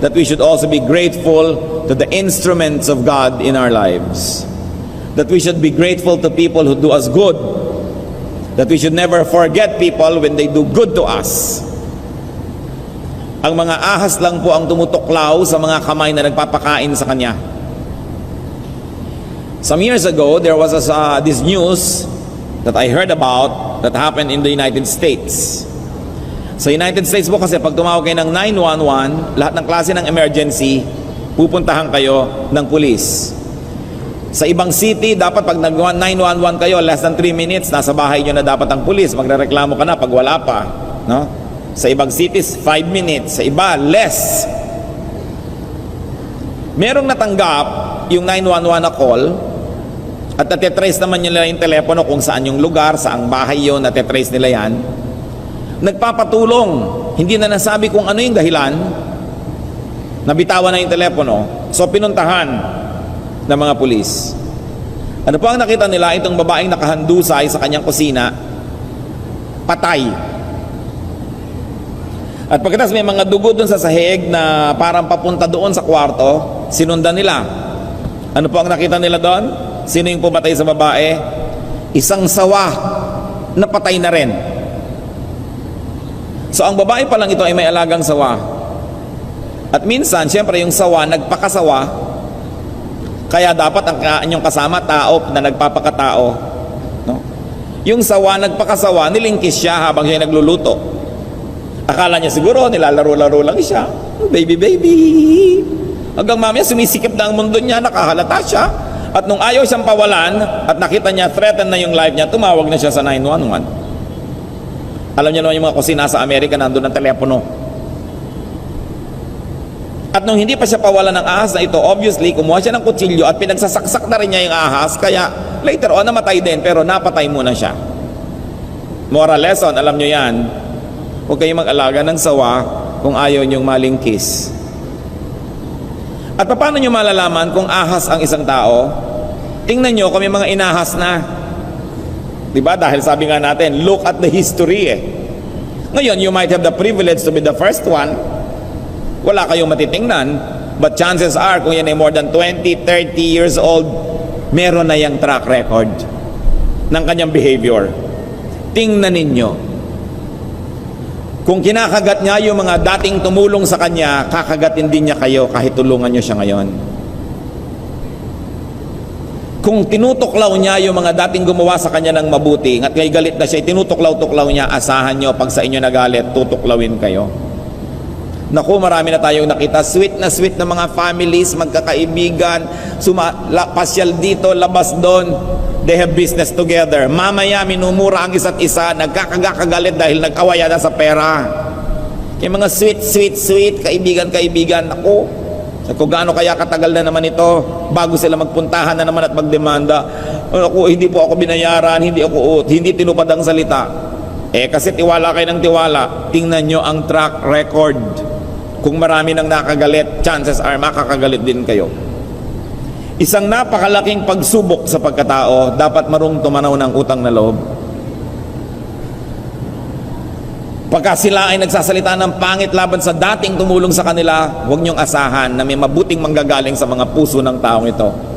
that we should also be grateful to the instruments of God in our lives. That we should be grateful to people who do us good. That we should never forget people when they do good to us. Ang mga ahas lang po ang tumutuklaw sa mga kamay na nagpapakain sa kanya. Some years ago, there was a, uh, this news that I heard about that happened in the United States. Sa United States po kasi pag tumawag kayo ng 911, lahat ng klase ng emergency, pupuntahan kayo ng pulis. Sa ibang city, dapat pag nag-911 kayo, less than 3 minutes, nasa bahay nyo na dapat ang pulis. Magrereklamo ka na pag wala pa. No? Sa ibang cities, 5 minutes. Sa iba, less. Merong natanggap yung 911 na call at natitrace naman nila yung telepono kung saan yung lugar, saang bahay yun, natitrace nila yan. Nagpapatulong. Hindi na nasabi kung ano yung dahilan. Nabitawan na yung telepono. So pinuntahan ng mga pulis. Ano po ang nakita nila? Itong babaeng nakahandusay sa kanyang kusina, patay. At pagkatapos may mga dugo doon sa sahig na parang papunta doon sa kwarto, sinundan nila. Ano po ang nakita nila doon? Sino yung pumatay sa babae? Isang sawa na patay na rin. So ang babae pa lang ito ay may alagang sawa. At minsan, siyempre yung sawa, nagpakasawa, kaya dapat ang inyong kasama tao na nagpapakatao. No? Yung sawa, nagpakasawa, nilingkis siya habang siya nagluluto. Akala niya siguro, nilalaro-laro lang siya. Baby, baby. Hanggang mamaya, sumisikip na ang mundo niya, nakahalata siya. At nung ayaw siyang pawalan, at nakita niya, threaten na yung life niya, tumawag na siya sa 911. Alam niyo naman yung mga kusina sa Amerika, nandun ang telepono. At nung hindi pa siya pawalan ng ahas na ito, obviously, kumuha siya ng kutsilyo at pinagsasaksak na rin niya yung ahas, kaya later on, namatay din, pero napatay muna siya. Moral lesson, alam niyo yan, huwag kayong mag-alaga ng sawa kung ayaw niyong malingkis. At paano niyo malalaman kung ahas ang isang tao? Tingnan niyo kung may mga inahas na. Di ba? Dahil sabi nga natin, look at the history eh. Ngayon, you might have the privilege to be the first one. Wala kayong matitingnan. But chances are, kung yan ay more than 20, 30 years old, meron na yung track record ng kanyang behavior. Tingnan ninyo. Kung kinakagat niya yung mga dating tumulong sa kanya, kakagatin din niya kayo kahit tulungan niyo siya ngayon. Kung tinutuklaw niya yung mga dating gumawa sa kanya ng mabuti, at kay galit na siya, tinutuklaw-tuklaw niya, asahan niyo pag sa inyo nagalit, tutuklawin kayo. Naku, marami na tayong nakita. Sweet na sweet na mga families, magkakaibigan, suma, pasyal dito, labas doon. They have business together. Mamaya, minumura ang isa't isa, nagkakagagalit dahil nag-awaya na sa pera. Yung mga sweet, sweet, sweet, kaibigan, kaibigan. Naku, kung gaano kaya katagal na naman ito bago sila magpuntahan na naman at magdemanda. Ako, hindi po ako binayaran, hindi ako hindi tinupad ang salita. Eh kasi tiwala kayo ng tiwala, tingnan nyo ang track record. Kung marami nang nakagalit, chances are makakagalit din kayo. Isang napakalaking pagsubok sa pagkatao, dapat marung tumanaw ng utang na loob. Pagka sila ay nagsasalita ng pangit laban sa dating tumulong sa kanila, huwag niyong asahan na may mabuting manggagaling sa mga puso ng taong ito.